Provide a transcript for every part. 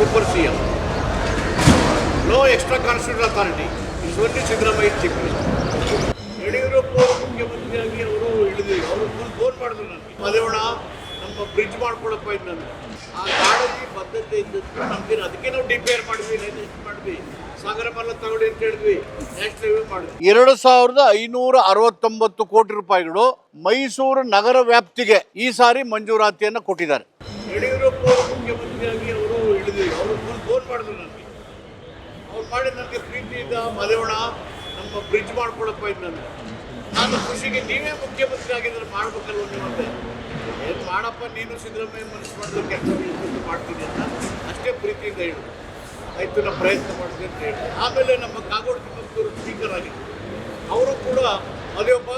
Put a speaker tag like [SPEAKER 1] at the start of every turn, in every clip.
[SPEAKER 1] super CM. No extra constitutional authority. It's only Siddaramaiah chief minister. Yediyurappa ಅವರು ಮುಖ್ಯಮಂತ್ರಿಯಾಗಿ ಅವರು ಇಳಿದ್ರು ಅವರು ಫೋನ್ ಮಾಡಿದ್ರು ನನಗೆ ಮದೇವಣ ನಮ್ಮ ಬ್ರಿಡ್ಜ್ ಮಾಡ್ಕೊಳಪ್ಪ ಇದು ನನಗೆ ಆ ಕಾಳಜಿ ಬದ್ಧತೆ ಇದ್ದದ್ದು ನಮ್ಗೆ ಅದಕ್ಕೆ ನಾವು ಡಿಪೇರ್ ಮಾಡಿದ್ವಿ ಲೈಸೆನ್ಸ್ ಮಾಡಿದ್ವಿ ಸಾಗರ ಮಲ್ಲ ತಗೊಳ್ಳಿ ಅಂತ ಹೇಳಿದ್ವಿ ನ್ಯಾಷನಲ್ ಹೈವೇ ಮಾಡಿದ್ವಿ ಎರಡು ಸಾವಿರದ ಐನೂರ ಅರವತ್ತೊಂಬತ್ತು ಕೋಟಿ ರೂಪಾಯಿಗಳು ಮೈಸೂರು ನಗರ ವ್ಯಾಪ್ತಿಗೆ ಈ ಸಾರಿ ಮಂಜೂರಾತಿಯನ್ನು ಕೊಟ್ಟಿದ್ದಾರೆ ಯಡಿಯೂರಪ್ಪ ಅವರು ಮುಖ್ಯಮಂತ್ರಿಯಾಗಿ ಅವರು ಇಳಿದ್ರು ಅವರು ಫೋನ್ ಮಾಡಿದ್ರು ನನಗೆ. ಅವ್ರು ಮಾಡಿದ ನನಗೆ ಪ್ರೀತಿಯಿಂದ ಮದೇವಣ ನಮ್ಮ ಬ್ರಿಡ್ಜ್ ಮಾಡ್ಕೊಳಪ್ಪ ಇದು ನನಗೆ ನಾನು ಖುಷಿಗೆ ನೀವೇ ಮುಖ್ಯಮಂತ್ರಿ ಆಗಿದ್ರೆ ಮಾಡ್ಬೇಕಲ್ವ ನೀವು ಅಂತ ಏನು ಮಾಡಪ್ಪ ನೀನು ಸಿದ್ದರಾಮಯ್ಯ ಮನಸ್ಸು ಮಾಡಿದ್ರೆ ಕೆಲಸ ಮಾಡ್ತೀನಿ ಅಂತ ಅಷ್ಟೇ ಪ್ರೀತಿಯಿಂದ ಹೇಳು. ಆಯಿತು ನಾನು ಪ್ರಯತ್ನ ಮಾಡಿದೆ ಅಂತ ಹೇಳಿ. ಆಮೇಲೆ ನಮ್ಮ ಕಾಗೋಡು ತಿಮ್ಮಕ್ಕೂರು ಸ್ಪೀಕರ್ ಆಗಿದ್ದರು ಅವರು ಕೂಡ ಮದುವಪ್ಪ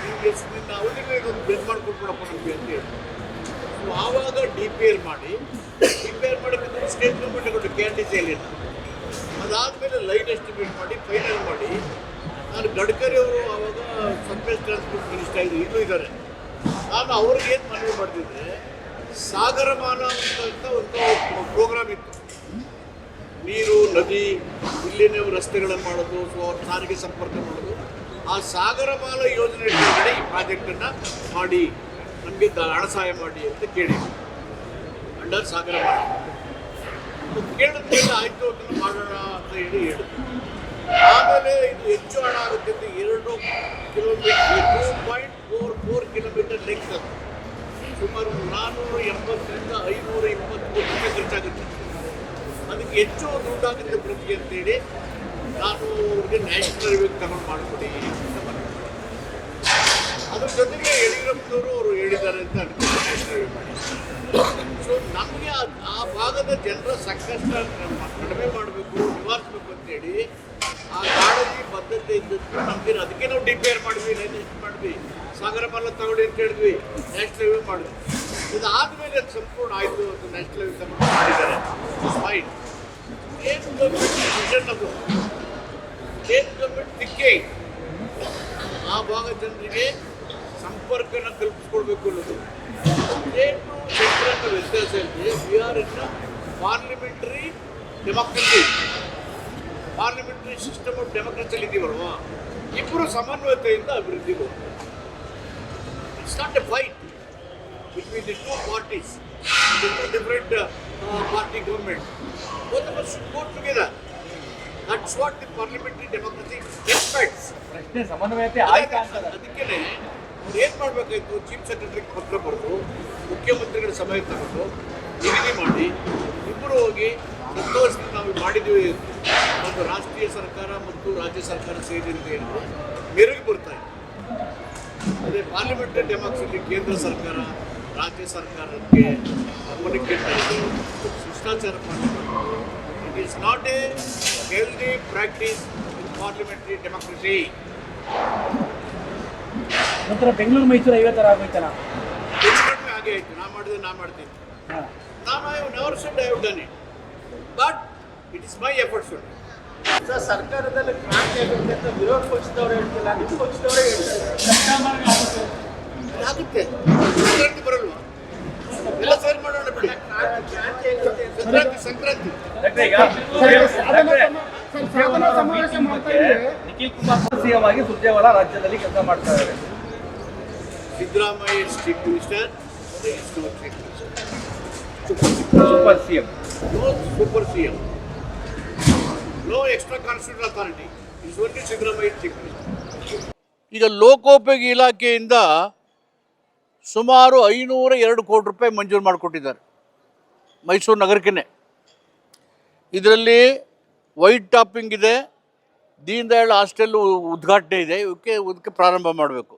[SPEAKER 1] ನಿಮಗೆ ನಿನ್ನ ಅವರಿಗೆ ಇದೊಂದು ಬ್ರಿಡ್ಜ್ ಮಾಡ್ಕೊಂಡು ನಮಗೆ ಅಂತ ಹೇಳಿ. ಆವಾಗ ಡಿ ಪಿ ಎಲ್ ಮಾಡಿ ಡಿ ಪಿ ಎಲ್ ಮಾಡಬೇಕಂದ್ರೆ ಸ್ಟೇಟ್ ಗೌರ್ಮೆಂಟ್ ಕೊಟ್ಟು ಕೆ ಆರ್ ಟಿ ಸಿ ಅದಾದಮೇಲೆ ಲೈನ್ ಎಸ್ಟಿಮೇಟ್ ಮಾಡಿ ಫೈನಲ್ ಮಾಡಿ. ನಾನು ಗಡ್ಕರಿ ಅವರು ಆವಾಗ ಸರ್ಫೇಸ್ ಟ್ರಾನ್ಸ್ಪೋರ್ಟ್ ಮಿನಿಸ್ಟರ್ ಇದ್ರು ಇನ್ನೂ ಇದ್ದಾರೆ. ನಾನು ಅವ್ರಿಗೆ ಏನು ಮನವಿ ಮಾಡ್ತಿದ್ದೆ, ಸಾಗರಮಾನ ಅಂತ ಒಂದು ಪ್ರೋಗ್ರಾಮ್ ಇತ್ತು. ನೀರು, ನದಿ, ಇಲ್ಲಿನ ರಸ್ತೆಗಳನ್ನು ಮಾಡೋದು ಸೊ ಸಾರಿಗೆ ಸಂಪರ್ಕ ಮಾಡೋದು. ಆ ಸಾಗರಮಾಲ ಯೋಜನೆ ಈ ಪ್ರಾಜೆಕ್ಟನ್ನು ಮಾಡಿ. ನಮಗೆ ಹಣ ಸಹಾಯ ಮಾಡಿ ಅಂತ ಕೇಳಿ ಅಂಡರ್ ಸಾಗರ ಕೇಳಿದ್ಮೇಲೆ ಆಯ್ತು ಅದನ್ನು ಮಾಡೋಣ ಅಂತ ಹೇಳಿ ಹೇಳಿದ್ರು ಆಮೇಲೆ ಇದು ಹೆಚ್ಚು ಹಣ ಆಗುತ್ತೆ ಅಂತ ಎರಡು kilometre two point four four kilometre lakhs ಸುಮಾರು ನಾನ್ನೂರ ಎಂಬತ್ತರಿಂದ ಐನೂರ ಇಪ್ಪತ್ತು ಕೋಟಿ ರೂಪಾಯಿ ಖರ್ಚಾಗುತ್ತೆ. ಅದಕ್ಕೆ ಹೆಚ್ಚು ದುಡ್ಡಾಗುತ್ತೆ ಪ್ರತಿಗೆ ಅಂತೇಳಿ ನಾನು ಅವ್ರಿಗೆ ನ್ಯಾಷನಲ್ ಹೈವೇ ತಗೊಂಡು ಮಾಡಿಕೊಡಿ. ಅದ್ರ ಜೊತೆಗೆ ಯಡಿಯೂರಪ್ಪನವರು ಅವರು ಹೇಳಿದ್ದಾರೆ ಅಂತ ಸೊ ನಮಗೆ ಆ ಭಾಗದ ಜನರ ಸಂಕಷ್ಟ ಕಡಿಮೆ ಮಾಡಬೇಕು, ನಿವಾರಿಸಬೇಕು ಅಂತೇಳಿ ಆ ಕಾಳಜಿ ಬದ್ಧತೆ ಇದ್ದದ್ದು ಅದಕ್ಕೆ ನಾವು ಡಿಪೇರ್ ಮಾಡಿದ್ವಿ ಲೈಸೆನ್ಸ್ ಮಾಡಿದ್ವಿ, ಸಾಗರ ಮಲ್ಲ ತಗೊಳ್ಳಿ ಅಂತ ಹೇಳಿದ್ವಿ ನ್ಯಾಷನಲ್ ಹೈವೇ ಮಾಡಿದ್ವಿ. ಇದಾದಮೇಲೆ ಅದು ಸಂಪೂರ್ಣ ಆಯಿತು ಅಂತ ನ್ಯಾಷನಲ್ ಸಂಪೂರ್ಣ ಮಾಡಿದ್ದಾರೆ. ಫೈನ್ ಸ್ಟೇಟ್ ಗೌರ್ಮೆಂಟ್ ವಿಷನ್ ಅದು ಸ್ಟೇಟ್ ಗೌರ್ಮೆಂಟ್ ಆ ಭಾಗದ ಜನರಿಗೆ ಸಂಪರ್ಕನ ಕಲ್ಪಿಸ್ಕೊಳ್ಬೇಕು ಅನ್ನೋದು. ಸ್ಟೇಟು ಸೆಂಟ್ರಲ್ ವ್ಯತ್ಯಾಸ ಇದೆ we are in parliamentary democracy parliamentary system of ಡೆಮಾಕ್ರಸಿಯಲ್ಲಿ ಇದ್ದೀವಲ್ವಾ ಇಬ್ಬರು ಸಮನ್ವಯತೆಯಿಂದ ಅಭಿವೃದ್ಧಿಗೆ ಹೋಗ್ತಾರೆ it's not a fight between the two parties two different party government of us should go together. That's what the parliamentary democracy expects.
[SPEAKER 2] ಪ್ರಶ್ನೆ ಸಮನ್ವಯತೆ ಆಯ್ತಾ
[SPEAKER 1] ಅವ್ರು ಏನು ಮಾಡಬೇಕಾಯ್ತು? ಚೀಫ್ ಸೆಕ್ರೆಟರಿಗೆ ಪತ್ರ ಬರೆದು, ಮುಖ್ಯಮಂತ್ರಿಗಳ ಸಭೆ ತಗೊಂಡು, ನಿಗದಿ ಮಾಡಿ ಇಬ್ಬರು ಹೋಗಿ ಸಂತೋಷದಿಂದ ನಾವು ಮಾಡಿದ್ದೀವಿ. ಒಂದು ರಾಷ್ಟ್ರೀಯ ಸರ್ಕಾರ ಮತ್ತು ರಾಜ್ಯ ಸರ್ಕಾರ ಸೇರಿ ಅಂತ ಹೇಳಿದ್ರು ಮೆರುಗು ಬರ್ತಾ ಇದೆ. ಅದೇ ಪಾರ್ಲಿಮೆಂಟರಿ ಡೆಮಾಕ್ರಸಿ ಕೇಂದ್ರ ಸರ್ಕಾರ, ರಾಜ್ಯ ಸರ್ಕಾರಕ್ಕೆ ಗಮನಕ್ಕೆ ಶಿಷ್ಟಾಚಾರ ಮಾಡಬೇಕು it is not a healthy practice in parliamentary democracy
[SPEAKER 2] ನಂತರ ಬೆಂಗಳೂರು ಮೈಸೂರು ಹೈವೇ ಥರ ಆಗೋಯ್ತಲ್ಲ
[SPEAKER 1] ಹಾಗೆ ಆಯ್ತು. ನಾ ಮಾಡಿದ್ರೆ ನಾ ಮಾಡ್ತೀನಿ. Done it but it is my efforts
[SPEAKER 3] sir ಸರ್ಕಾರದಲ್ಲಿ ಕ್ರಾಂತಿ ಆಗುತ್ತೆ ಅಂತ ವಿರೋಧ ಪಕ್ಷದವರು ಹೇಳ್ತಿಲ್ಲ. ನಿಮ್ಮ ಪಕ್ಷದವರೇ ಹೇಳ್ತಾರೆ.
[SPEAKER 1] ಆಗುತ್ತೆ. ಸಂಕ್ರಾಂತಿ ಬರಲ್ವಾ? ಎಲ್ಲ ಸೇರಿ ಮಾಡೋಣ ಬಿಡಿ.
[SPEAKER 3] ಕ್ರಾಂತಿ ಆಗುತ್ತೆ ಅಂತ
[SPEAKER 1] ಸಂಕ್ರಾಂತಿ ಸಂಕ್ರಾಂತಿ
[SPEAKER 2] ನಿಖಿಲ್ ಕುಮಾರ್ ಸಿಎಂ ಆಗಿ ಸುರ್ಜೇವಾಲಾ ರಾಜ್ಯದಲ್ಲಿ ಕೆಲಸ ಮಾಡ್ತಾ ಇದ್ದಾರೆ.
[SPEAKER 1] Siddaramaiah chief minister there is no chief minister
[SPEAKER 2] super CM
[SPEAKER 1] M. No extra constitute authority. Is only Siddaramaiah chief minister ಈಗ ಲೋಕೋಪಯೋಗಿ ಇಲಾಖೆಯಿಂದ ಸುಮಾರು ಐನೂರ ಎರಡು ಕೋಟಿ ರೂಪಾಯಿ ಮಂಜೂರು ಮಾಡಿಕೊಟ್ಟಿದ್ದಾರೆ. ಮೈಸೂರು ನಗರಕ್ಕೆ ಇದರಲ್ಲಿ ವೈಟ್ ಟಾಪಿಂಗ್ ಇದೆ. ದೀನ್ ದಯಾಳ್ ಹಾಸ್ಟೆಲ್ ಉದ್ಘಾಟನೆ ಇದೆ. ಇವಕ್ಕೆ ಇದಕ್ಕೆ ಪ್ರಾರಂಭ ಮಾಡಬೇಕು.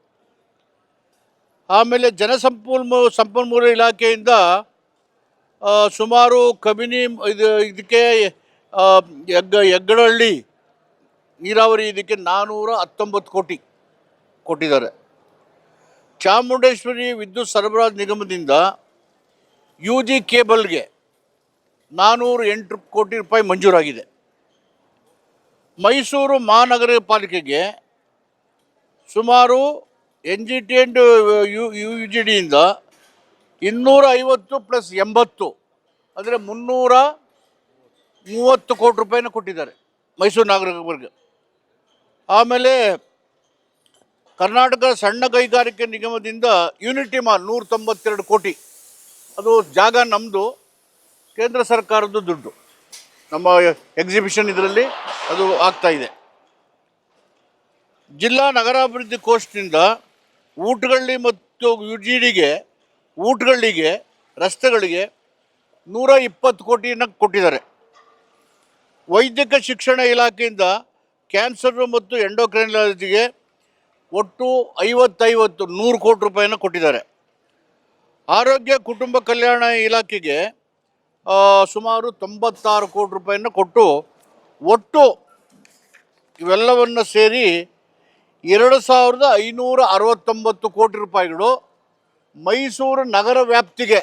[SPEAKER 1] ಆಮೇಲೆ ಜನಸಂಪನ್ಮೂ, ಸಂಪನ್ಮೂಲ ಇಲಾಖೆಯಿಂದ ಸುಮಾರು ಕಬಿನಿ ಇದು, ಇದಕ್ಕೆ ಯಗ್ಗ ಯಗ್ಗಡಹಳ್ಳಿ ನೀರಾವರಿ ಇದಕ್ಕೆ ನಾನ್ನೂರ ಹತ್ತೊಂಬತ್ತು ಕೋಟಿ ಕೊಟ್ಟಿದ್ದಾರೆ. ಚಾಮುಂಡೇಶ್ವರಿ ವಿದ್ಯುತ್ ಸರಬರಾಜು ನಿಗಮದಿಂದ ಯು ಜಿ ಕೇಬಲ್ಗೆ ನಾನ್ನೂರ ಎಂಟು ಕೋಟಿ ರೂಪಾಯಿ ಮಂಜೂರಾಗಿದೆ. ಮೈಸೂರು ಮಹಾನಗರ ಪಾಲಿಕೆಗೆ ಸುಮಾರು N G T and U U G ಡಿಯಿಂದ ಇನ್ನೂರ ಐವತ್ತು ಪ್ಲಸ್ ಎಂಬತ್ತು, ಅಂದರೆ ಮುನ್ನೂರ ಮೂವತ್ತು ಕೋಟಿ ರೂಪಾಯಿನ ಕೊಟ್ಟಿದ್ದಾರೆ ಮೈಸೂರು ನಾಗರಿಕರಿಗೆ. ಆಮೇಲೆ ಕರ್ನಾಟಕ ಸಣ್ಣ ಕೈಗಾರಿಕೆ ನಿಗಮದಿಂದ ಯೂನಿಟಿ ಮಾಲ್ ನೂರ ತೊಂಬತ್ತೆರಡು ಕೋಟಿ. ಅದು ಜಾಗ ನಮ್ಮದು ಕೇಂದ್ರ ಸರ್ಕಾರದ ದುಡ್ಡು. ನಮ್ಮ ಎಕ್ಸಿಬಿಷನ್ ಇದರಲ್ಲಿ ಅದು ಆಗ್ತಾ ಇದೆ. ಜಿಲ್ಲಾ ನಗರಾಭಿವೃದ್ಧಿ ಕೋಷ್ಟದಿಂದ ಊಟಗಳ್ಳಿ ಮತ್ತು ಯು ಜಿ ಡಿಗೆ ಊಟಗಳಿಗೆ ರಸ್ತೆಗಳಿಗೆ ನೂರ ಇಪ್ಪತ್ತು ಕೋಟಿನ ಕೊಟ್ಟಿದ್ದಾರೆ. ವೈದ್ಯಕ ಶಿಕ್ಷಣ ಇಲಾಖೆಯಿಂದ ಕ್ಯಾನ್ಸರ್ ಮತ್ತು ಎಂಡೋಕ್ರೈನಾಲಜಿಗೆ ಒಟ್ಟು ಐವತ್ತೈವತ್ತು, ನೂರು ಕೋಟಿ ರೂಪಾಯಿನ ಕೊಟ್ಟಿದ್ದಾರೆ. ಆರೋಗ್ಯ, ಕುಟುಂಬ ಕಲ್ಯಾಣ ಇಲಾಖೆಗೆ ಸುಮಾರು ತೊಂಬತ್ತಾರು ಕೋಟಿ ರೂಪಾಯಿನ ಕೊಟ್ಟು ಒಟ್ಟು ಇವೆಲ್ಲವನ್ನು ಸೇರಿ ಎರಡು ಸಾವಿರದ ಐನೂರ ಅರವತ್ತೊಂಬತ್ತು ಕೋಟಿ ರೂಪಾಯಿಗಳು ಮೈಸೂರು ನಗರ ವ್ಯಾಪ್ತಿಗೆ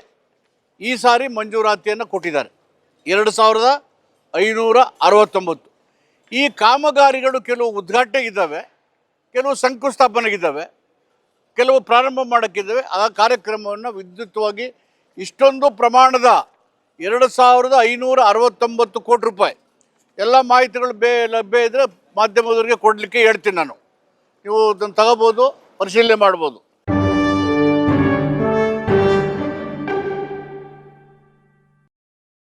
[SPEAKER 1] ಈ ಸಾರಿ ಮಂಜೂರಾತಿಯನ್ನು ಕೊಟ್ಟಿದ್ದಾರೆ. ಎರಡು ಸಾವಿರದ ಐನೂರ ಅರವತ್ತೊಂಬತ್ತು. ಈ ಕಾಮಗಾರಿಗಳು ಕೆಲವು ಉದ್ಘಾಟನೆಗಿದ್ದಾವೆ ಕೆಲವು ಶಂಕುಸ್ಥಾಪನೆಗಿದ್ದಾವೆ, ಕೆಲವು ಪ್ರಾರಂಭ ಮಾಡೋಕ್ಕಿದ್ದಾವೆ. ಆ ಕಾರ್ಯಕ್ರಮವನ್ನು ವಿದ್ಯುತ್ವಾಗಿ ಇಷ್ಟೊಂದು ಪ್ರಮಾಣದ ಎರಡು ಸಾವಿರದ ಐನೂರ ಅರವತ್ತೊಂಬತ್ತು ಕೋಟಿ ರೂಪಾಯಿ. ಎಲ್ಲ ಮಾಹಿತಿಗಳು ಬೇ ಲಭ್ಯ ಇದ್ದರೆ ಮಾಧ್ಯಮದವರಿಗೆ ಕೊಡಲಿಕ್ಕೆ ಹೇಳ್ತೀನಿ ನಾನು. ನೀವು ಅದನ್ನು ತಗೋಬೋದು ಪರಿಶೀಲನೆ ಮಾಡ್ಬೋದು.